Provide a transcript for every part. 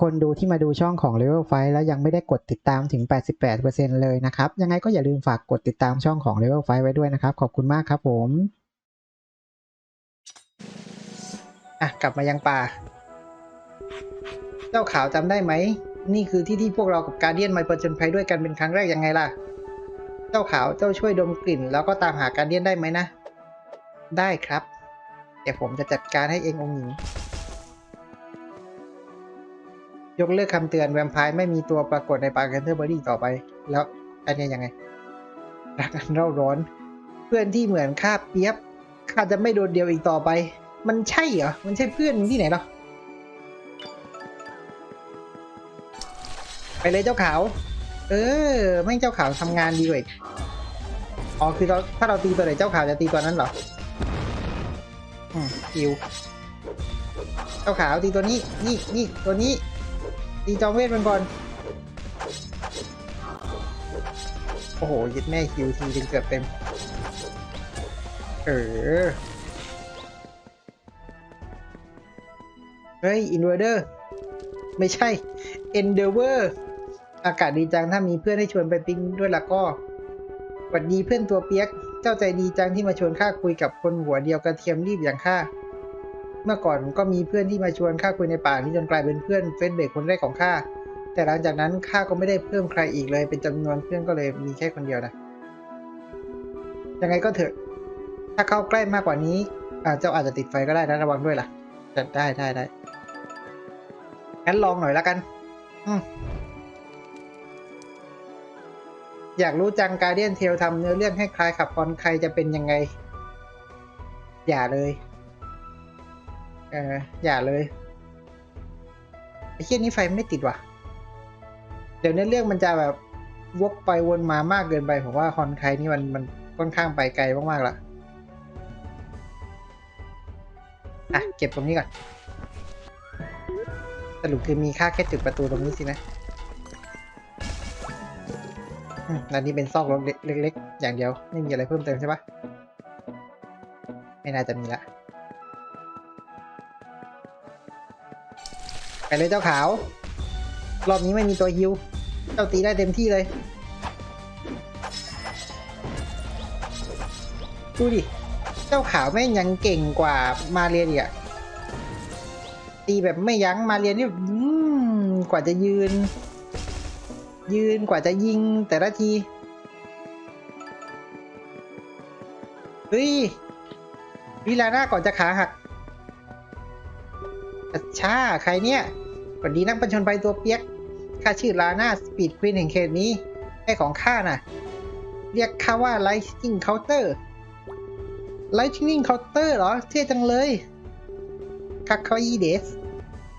คนดูที่มาดูช่องของ Level 5แล้วยังไม่ได้กดติดตามถึง 88%เลยนะครับ ยังไงก็อย่าลืมฝากกดติดตามช่องของ Level 5ไว้ด้วยนะครับ ขอบคุณมากครับผมอะกลับมายังป่า เจ้าขาวจำได้ไหม นี่คือที่ที่พวกเรากับการเดียนมาประจนภัยด้วยกันเป็นครั้งแรกยังไงล่ะ เจ้าขาวเจ้าช่วยดมกลิ่น แล้วก็ตามหาการเดียนได้ไหมนะ ได้ครับ เดี๋ยวผมจะจัดการให้เององค์หญิง ยกเลิกคำเตือนแวมไพร์ไม่มีตัวปรากฏในปาร์เคนเทอร์เบอรี่ต่อไป แล้วอันนี้ยังไงรักกันเร่าร้อน เพื่อนที่เหมือนข้าเปียบข้าจะไม่โดดเดียวอีกต่อไป มันใช่เหรอ มันใช่เพื่อนที่ไหนหรอ ไปเลยเจ้าขาว เออไม่งเจ้าขาวทำงานดีกว่าอ๋อคือเราถ้าเราตีตัวไหนเจ้าขาวจะตีตัวนั้นเหรออืมคิวเจ้าขาวตีตัวนี้ นี่นี่ตัวนี้ ตีจอมเวทมันก่อน โอ้โหยึดแม่คิวทีถึงเกือบเต็ม เออ เฮ้ย อินเวอร์เดอร์ ไม่ใช่ เอนเดเวอร์ อากาศดีจังถ้ามีเพื่อนให้ชวนไปปิ๊งด้วยละก็หวัดดีเพื่อนตัวเปียก เจ้าใจดีจังที่มาชวนข้าคุยกับคนหัวเดียวกระเทียมรีบอย่างข้า เมื่อก่อนก็มีเพื่อนที่มาชวนข้าคุยในป่านี้จนกลายเป็นเพื่อนเฟซเบกคนแรกของข้าแต่หลังจากนั้นข้าก็ไม่ได้เพิ่มใครอีกเลย เป็นจำนวนเพื่อนก็เลยมีแค่คนเดียวนะยังไงก็เถอะ ถ้าเข้าใกล้มากกว่านี้เจ้าอาจจะติดไฟก็ได้นะระวังด้วยล่ะจะได้ได้ได้งั้นลองหน่อยละกันอืมอยากรู้จังการเดียนเทลทำเนื้อเรื่องให้คลายขับพรใครจะเป็นยังไง อย่าเลย เอออย่าเลยไอ้เชี่ยนี้ไฟไม่ติดว่ะ เดี๋ยวเนื้อเรื่องมันจะแบบวกไปวนมามากเกินไปผมว่าคอนไคนี่มันมันค่อนข้างไปไกลมากๆละอะ เก็บตรงนี้ก่อนสรุปคือมีค่าแค่จุดประตูตรงนี้สินะอืมอันนี้เป็นซอกรถเล็กๆ อย่างเดียว ไม่มีอะไรเพิ่มเติมใช่ปะไม่น่าจะมีละ ไปเลยเจ้าขาว รอบนี้ไม่มีตัวฮิว เจ้าตีได้เต็มที่เลย ดูดิ เจ้าขาวแม่งยังเก่งกว่ามาเรียนอีกอะตีแบบไม่ยั้งมาเรียนนี่กว่าจะยืน ยืนกว่าจะยิงแต่ละที เฮ้ยวิลาน่าก่อนจะขาหัก อัชชาใครเนี่ยสวัสดีนักปัญชนภัยตัวเปียก ข้าชื่อลาน่าสปีดควีนแห่งเขตนี้ไอ้ของข้าน่ะ เรียกข้าว่า Lightning Counter Lightning Counter เหรอ เท่จังเลยคาคาอีเดส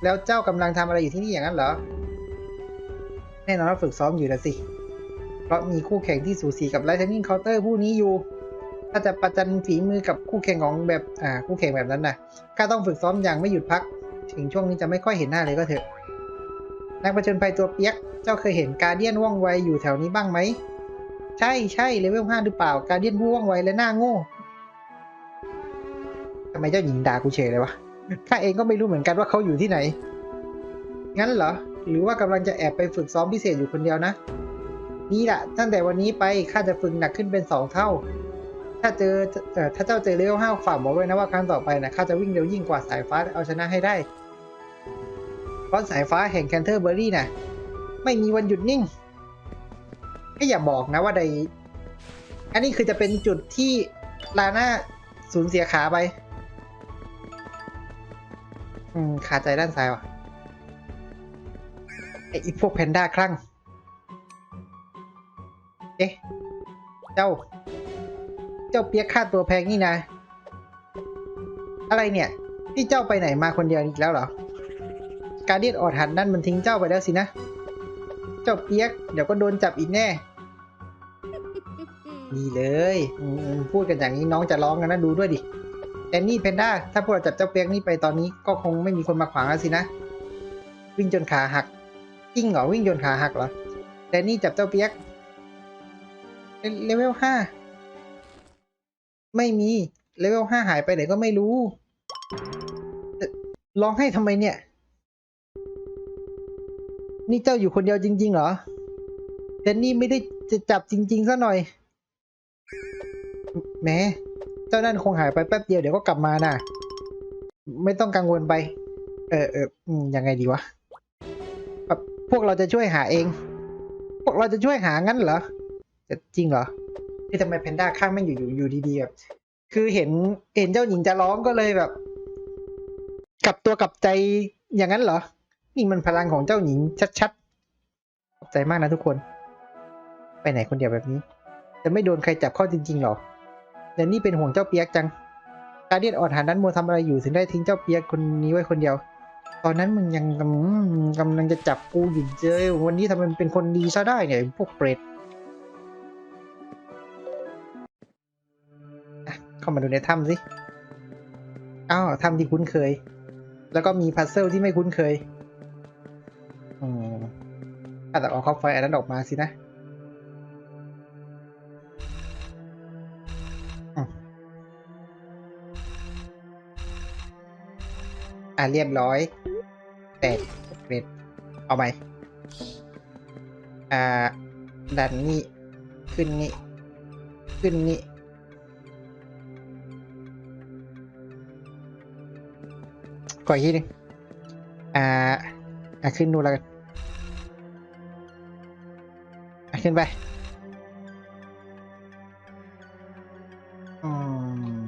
แล้วเจ้ากำลังทำอะไรอยู่ที่นี่อย่างนั้นเหรอ แน่นอนว่าฝึกซ้อมอยู่นะสิ เพราะมีคู่แข่งที่สูสีกับ Lightning Counter ผู้นี้อยู่ ถ้าจะประจันฝีมือกับคู่แข่งของแบบ อ่า คู่แข่งแบบนั้นน่ะข้าต้องฝึกซ้อมอย่างไม่หยุดพัก ถึงช่วงนี้จะไม่ค่อยเห็นหน้าเลยก็เถอะ นักประจนภัยตัวเปียก เจ้าเคยเห็นการเดียนว่องไวอยู่แถวนี้บ้างไหม ใช่ใช่เลเวลห้าหรือเปล่า การเดียนผู้ว่องไวและหน้าโง่ทำไมเจ้าหญิงด่ากูเฉยเลยวะ ข้าเองก็ไม่รู้เหมือนกันว่าเขาอยู่ที่ไหน งั้นเหรอ หรือว่ากำลังจะแอบไปฝึกซ้อมพิเศษอยู่คนเดียวนะ นี่แหละตั้งแต่วันนี้ไปข้าจะฝึกหนักขึ้นเป็นสองเท่า ถ้าเจอเอ่อถ้าเจ้าเจอเลเวลห้าฝากบอกไว้นะว่าครั้งต่อไปนะข้าจะวิ่งเร็วยิ่งกว่าสายฟ้าเอาชนะให้ได้เพราะสายฟ้าแห่งแคนเทอร์เบอรี่นะไม่มีวันหยุดนิ่งก็อย่าบอกนะว่าใด อันนี้คือจะเป็นจุดที่ลาน่าสูญเสียขาไป อืมขาใจด้านซ้ายว่ะไอ้พวกแพนด้าคลั่ง เอ๊ะ เจ้า เจ้าเปียกค่าตัวแพงนี่นะ อะไรเนี่ยที่เจ้าไปไหนมาคนเดียวอีกแล้วเหรอ การเดียนออดหันนั่นมันทิ้งเจ้าไปแล้วสินะ เจ้าเปียกเดี๋ยวก็โดนจับอีกแน่ ดีเลยอืมพูดกันอย่างนี้น้องจะร้องกันนะดูด้วยดิแอนนี่เพนด้าถ้าพวกเราจับเจ้าเปียกนี่ไปตอนนี้ก็คงไม่มีคนมาขวางแล้วสินะ วิ่งจนขาหักจริงเหรอวิ่งจนขาหักเหรอแอนนี่จับเจ้าเปียกเลเลเวลห้า ไม่มี เลเวลห้าหายไปไหนก็ไม่รู้ร้องให้ทำไมเนี่ย นี่เจ้าอยู่คนเดียวจริง ๆ เหรอเจนนี่ไม่ได้จะจับจริง ๆ ซะหน่อยแหม้เจ้านั่นคงหายไปแป๊บเดียวเดี๋ยวก็กลับมาน่ะ ไม่ต้องกังวลไป เออเออยังไงดีวะ พวกเราจะช่วยหาเอง พวกเราจะช่วยหางั้นเหรอจริงเหรอ ที่ทำไมแพนด้าข้างไม่งอยู่อยู่อยู่ดีๆแบบคือเห็นเห็นเจ้าหญิงจะร้องก็เลยแบบ กลับตัวกลับใจอย่างนั้นเหรอ นี่มันพลังของเจ้าหญิงชัดๆขอบใจมากนะทุกคน ไปไหนคนเดียวแบบนี้ จะไม่โดนใครจับข้าจริงๆหรอแต่นี่เป็นห่วงเจ้าเปียกจังการเดียนอ่อนหันนั้นโมวทำอะไรอยู่ถึงได้ทิ้งเจ้าเปียกคนนี้ไว้คนเดียว ตอนนั้นมึงยังกำอืมกำลังจะจับกูอยู่เจอวันนี้ทำไมเป็นคนดีซะได้เนี่ยพวกเปรต เข้ามาดูในถ้ำสิอ้าวถ้ำที่คุ้นเคย แล้วก็มีพัซเซิลที่ไม่คุ้นเคยอืมอาจจะเอาคอฟไฟอันนั้นออกมาสินะอะเรียบร้อยแต่เกรดเอาไหมอ่าดันนี่ ขึ้นนี่ ขึ้นนี่ ก่อนอีกทีหนึงอ่า อะขึ้นนู่นแล้วกันอะขึ้นไปอืม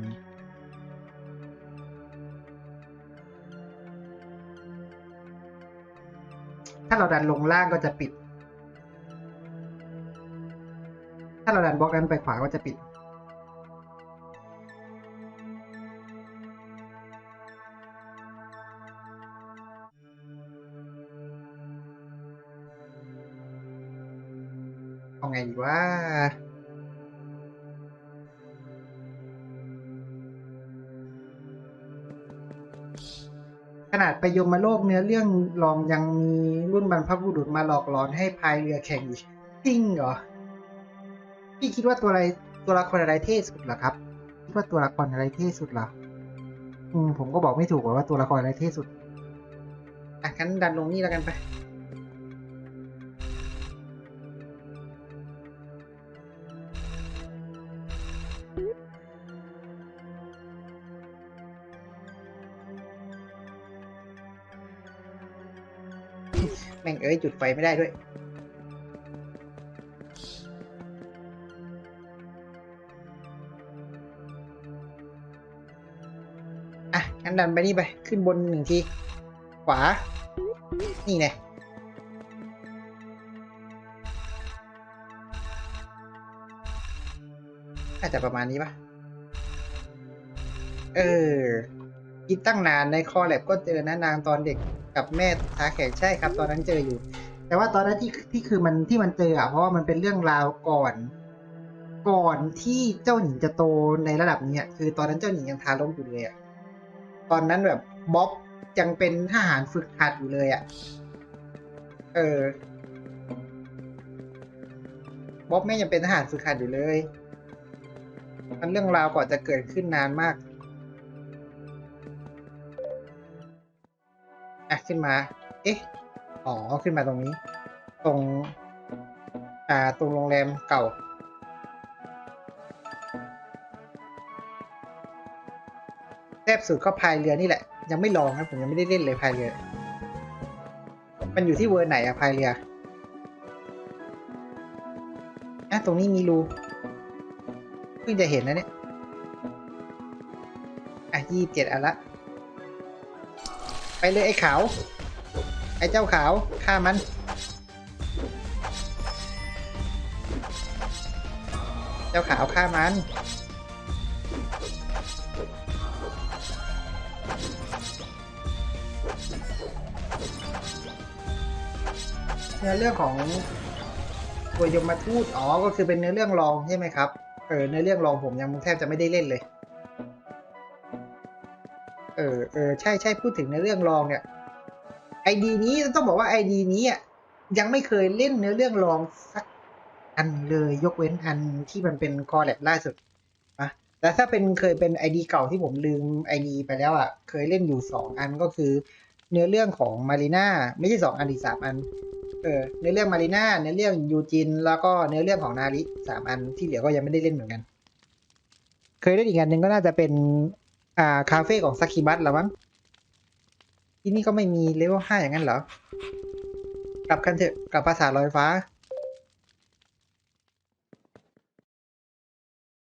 ถ้าเราดันลงล่างก็จะปิด ถ้าเราดันบล็อกนั้นไปขวาก็จะปิด ขนาดไปยมโลกเนื้อเรื่องลองยังมีรุ่นบรรพบุรุษมาหลอกหลอนให้พายเรือแข่งอีกจริงเหรอพี่คิดว่าตัวอะไรตัวละครอะไรเท่สุดเหรอครับคิดว่าตัวละครอะไรเท่สุดเหรออืมผมก็บอกไม่ถูกว่าตัวละครอะไรเท่สุดอะงั้นดันลงนี่แล้วกันไป แม่งเอ้ยจุดไฟไม่ได้ด้วยอะงั้นดันไปนี่ไป ขึ้นบนหนึ่งที ขวา นี่ไงน่าจะประมาณนี้ปะเออคิดตั้งนานในคอแลบก็เจอนะนางตอนเด็ก กับแม่ท้าแขกใช่ครับ ตอนนั้นเจออยู่ แต่ว่าตอนนั้นที่ที่คือมันที่มันเจออะเพราะว่ามันเป็นเรื่องราวก่อน ก่อนที่เจ้าหญิงจะโตในระดับนี้อะคือตอนนั้นเจ้าหญิงยังทารกอยู่เลยอะตอนนั้นแบบบ๊อบยังเป็นทหารฝึกหัดอยู่เลยอะเออบ๊อบแม่งยังเป็นทหารฝึกหัดอยู่เลย มันเรื่องราวก่อนจะเกิดขึ้นนานมาก อะขึ้นมา เอ๊ะ อ๋อ ขึ้นมาตรงนี้ ตรง อ่า ตรงโรงแรมเก่า แทบสุดก็พายเรือนี่แหละ ยังไม่ลองครับผมยังไม่ได้เล่นเลยพายเรือ มันอยู่ที่เวอร์ไหนอะพายเรืออะตรงนี้มีรูเพิ่งจะเห็นนะเนี่ย อะยี่สิบเจ็ดอันละ ไปเลยไอ้ขาว ไอ้เจ้าขาวฆ่ามัน เจ้าขาวฆ่ามัน เนื้อเรื่องของตัวยมมาทูตอ๋อ ก็คือเป็นเนื้อเรื่องรองใช่ไหมครับ เออ เนื้อเรื่องรองผมยังแทบจะไม่ได้เล่นเลย เออเออใช่ใช่พูดถึงในเรื่องรองเนี่ยไอดีนี้ต้องบอกว่าไอดีนี้อะยังไม่เคยเล่นเนื้อเรื่องรองสักอันเลยยกเว้นอันที่มันเป็นคอร์แลบล่าสุดนะแต่ถ้าเป็นเคยเป็นไอดีเก่าที่ผมลืมไอดีไปแล้วอะ เคยเล่นอยู่สองอันก็คือ เนื้อเรื่องของมารีนาไม่ใช่สองอันอีกสามอันเออเนื้อเรื่องมารีนาเนื้อเรื่องยูจิน แล้วก็เนื้อเรื่องของนาริสามอันที่เหลือก็ยังไม่ได้เล่นเหมือนกัน เคยเล่นอีกอันหนึ่งก็น่าจะเป็น อ่า คาเฟ่ของซากิบัตแล้วมั้ง ที่นี่ก็ไม่มีเลเวลห้าอย่างนั้นเหรอ กลับกันเถอะ กลับภาษาลอยฟ้า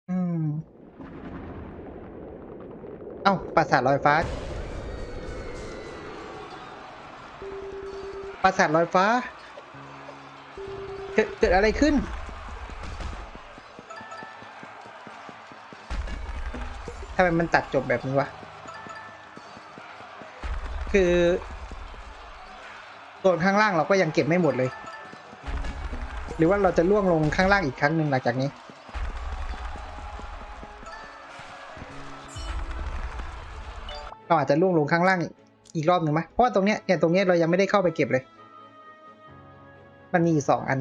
อืม เอ้าปราสาลอยฟ้าปราสาทลอยฟ้า เกิดเกิดอะไรขึ้น ทำไมมันตัดจบแบบนี้วะ คือโซนข้างล่างเราก็ยังเก็บไม่หมดเลย หรือว่าเราจะล่วงลงข้างล่างอีกครั้งหนึ่งหลังจากนี้ เราอาจจะล่วงลงข้างล่างอีกรอบหนึ่งไหมเพราะว่าตรงเนี้ยเนี่ยตรงเนี้ยเรายังไม่ได้เข้าไปเก็บเลย มันมีอยู่สองอัน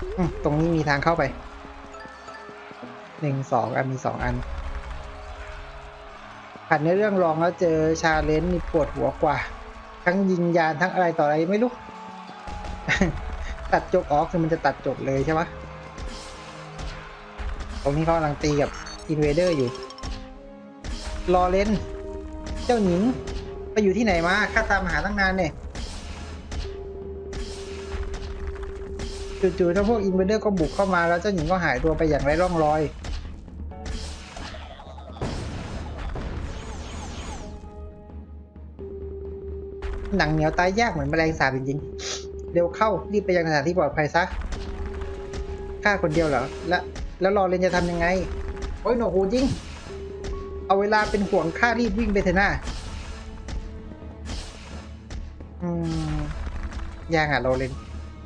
อืม ตรงนี้มีทางเข้าไปหนึ่งสองอันมีสองอันผ่านในเรื่องรองแล้วเจอชาเลนจ์นี่ปวดหัวกว่า ทั้งยิงยานทั้งอะไรต่ออะไรไม่รู้ ตัดจบออกคือมันจะตัดจบเลยใช่ปะตรงนี้เขากำลังตีกับอินเวเดอร์อยู่ รอเลนเจ้าหญิง ไปอยู่ที่ไหนมาข้าตามหาตั้งนานเนี่ย จู่ๆถ้าพวกอินเวเดอร์ก็บุกเข้ามาแล้วเจ้าหญิงก็หายตัวไปอย่างไร้ร่องรอย หนังเหนียวตายยากเหมือนแมลงสาบจริงๆ เร็วเข้ารีบไปยังสถานที่ปลอดภัยซะข้าคนเดียวเหรอ แล้วแล้วรอเรนจะทำยังไง โอ้ยหนวกหูจริง เอาเวลาเป็นห่วงข้ารีบวิ่งไปเถอะน้าอืมยังอะโรเลน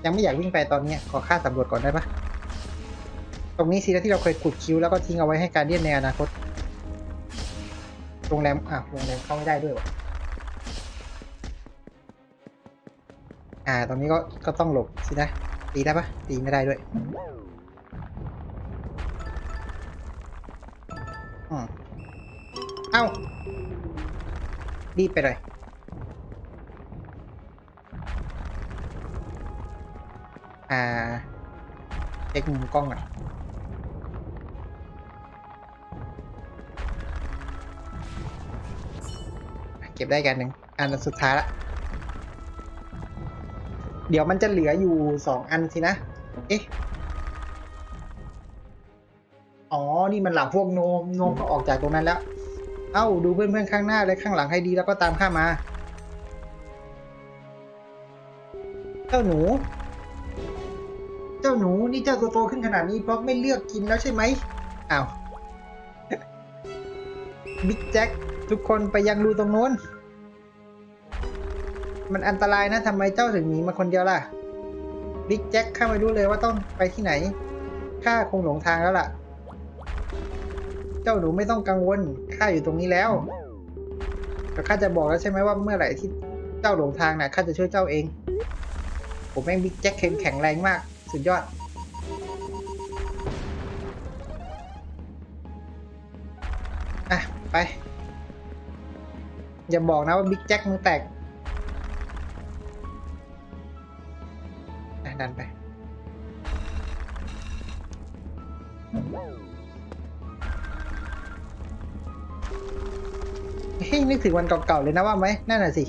ยังไม่อยากวิ่งไปตอนนี้ขอค่าสำรวจก่อนได้ปะตรงนี้สินะที่เราเคยขุดคิ้วแล้วก็ทิ้งเอาไว้ให้การเดียนในอนาคตโรงแรมอะโรงแรมเข้าไม่ได้ด้วยวะอ่าตรงนี้ก็ก็ต้องหลบสินะตีได้ปะตีไม่ได้ด้วยอืมเอ้ารีบไปเลย อ่าเช็คมุมกล้องก่อนเก็บได้กันหนึ่งอันสุดท้ายละ เดี๋ยวมันจะเหลืออยู่สองอันสินะ เอ๊ะ อ๋อ นี่มันหลังพวกโนม โนมก็ออกจากตรงนั้นแล้ว เอ้า ดูเพื่อนๆข้างหน้าและข้างหลังให้ดีแล้วก็ตามข้ามา เจ้าหนู เจ้าหนูนี่เจ้าตัวโตขึ้นขนาดนี้เพราะไม่เลือกกินแล้วใช่ไหมอ้าวบิ๊กแจ็คทุกคนไปยังรูตรงโน้น มันอันตรายนะทำไมเจ้าถึงหนีมาคนเดียวล่ะบิ๊กแจ็คข้าไม่รู้เลยว่าต้องไปที่ไหนข้าคงหลงทางแล้วล่ะ เจ้าหนูไม่ต้องกังวลข้าอยู่ตรงนี้แล้วแต่ข้าจะบอกแล้วใช่ไหมว่าเมื่อไหร่ที่เจ้าหลงทางนะ่ะข้าจะช่วยเจ้าเอง ผมแม่งบิ๊กแจ็คแข็งแรงมาก สุดยอด อะ ไป อย่าบอกนะว่าบิ๊กแจ็คมึงแตกอะดันไป เฮ้ยนึกถึงวันเก่าๆเลยนะว่าไหมนั่นน่ะสิ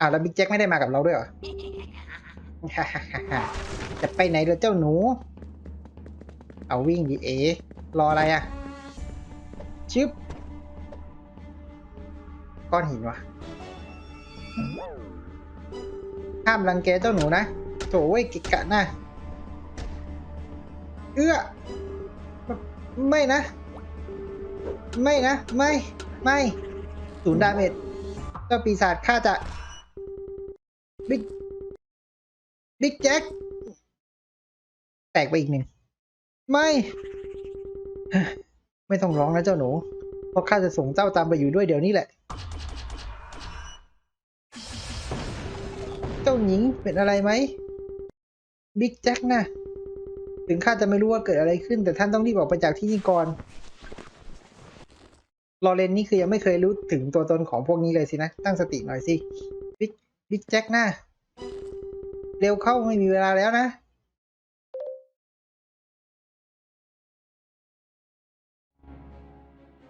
อ้าวแล้วบิ๊กแจ็คไม่ได้มากับเราด้วยเหรอ จะไปไหนเด้อเจ้าหนู เอาวิ่งดิเอ รออะไรอะชึบ ก้อนหินวะห้ามรังแกเจ้าหนูนะโถ่เว้ยกิกะนะเอื้อ ไม่นะ ไม่นะ ไม่ ไม่ศูนย์ดาเมจเจ้าปีศาจข้าจะ บิ๊กบิ๊กแจ็คแตกไปอีกหนึ่ง ไม่ ไม่ต้องร้องนะเจ้าหนู เพราะข้าจะส่งเจ้าตามไปอยู่ด้วยเดี๋ยวนี้แหละ เจ้าหญิงเป็นอะไรไหมบิ๊กแจ็คนะถึงข้าจะไม่รู้ว่าเกิดอะไรขึ้น แต่ท่านต้องรีบออกไปจากที่นี่ก่อนลอเรนนี่คือยังไม่เคยรู้ถึงตัวตนของพวกนี้เลยสินะ ตั้งสติหน่อยสิ บิ๊กแจ็คหน้าเร็วเข้าไม่มีเวลาแล้วนะ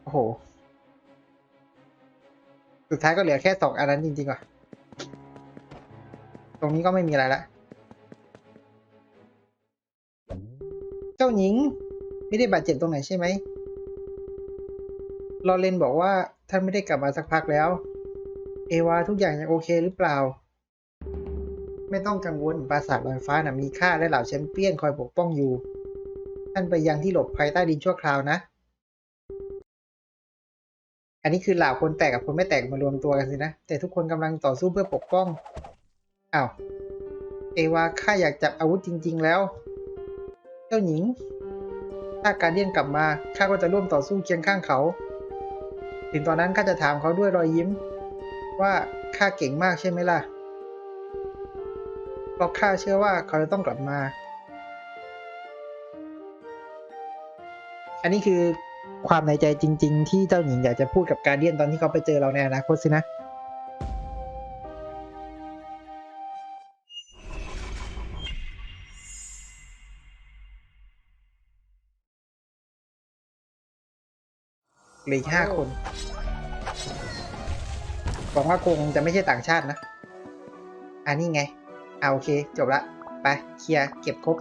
โอ้โห สุดท้ายก็เหลือแค่สองอันนั้นจริงๆว่ะ ตรงนี้ก็ไม่มีอะไรละ เจ้าหญิง ไม่ได้บาดเจ็บตรงไหนใช่ไหมลอเรนบอกว่าท่านไม่ได้กลับมาสักพักแล้ว เอวาทุกอย่างยังโอเคหรือเปล่า ไม่ต้องกังวลปราสาทลอยฟ้านะมีข้าและเหล่าแชมเปี้ยนคอยปกป้องอยู่ ท่านไปยังที่หลบภัยใต้ดินชั่วคราวนะ อันนี้คือเหล่าคนแตกกับคนไม่แตกมารวมตัวกันสินะ แต่ทุกคนกำลังต่อสู้เพื่อปกป้องอ้าวเอวาข้าอยากจับอาวุธจริง ๆ แล้ว เจ้าหญิง ถ้าการเดียนกลับมาข้าก็จะร่วมต่อสู้เคียงข้างเขา ถึงตอนนั้นข้าจะถามเขาด้วยรอยยิ้ม ว่าข้าเก่งมากใช่ไหมล่ะเพราะข้าเชื่อว่าเขาจะต้องกลับมา อันนี้คือความในใจจริง ๆ ที่เจ้าหญิงอยากจะพูดกับการเดียนตอนที่เขาไปเจอเราในอนาคตสินะเหลืออีกห้าคน หวังว่าคงจะไม่ใช่ต่างชาตินะ อันนี้ไง เอาโอเค จบละ ไป เคลียร์ เก็บครบ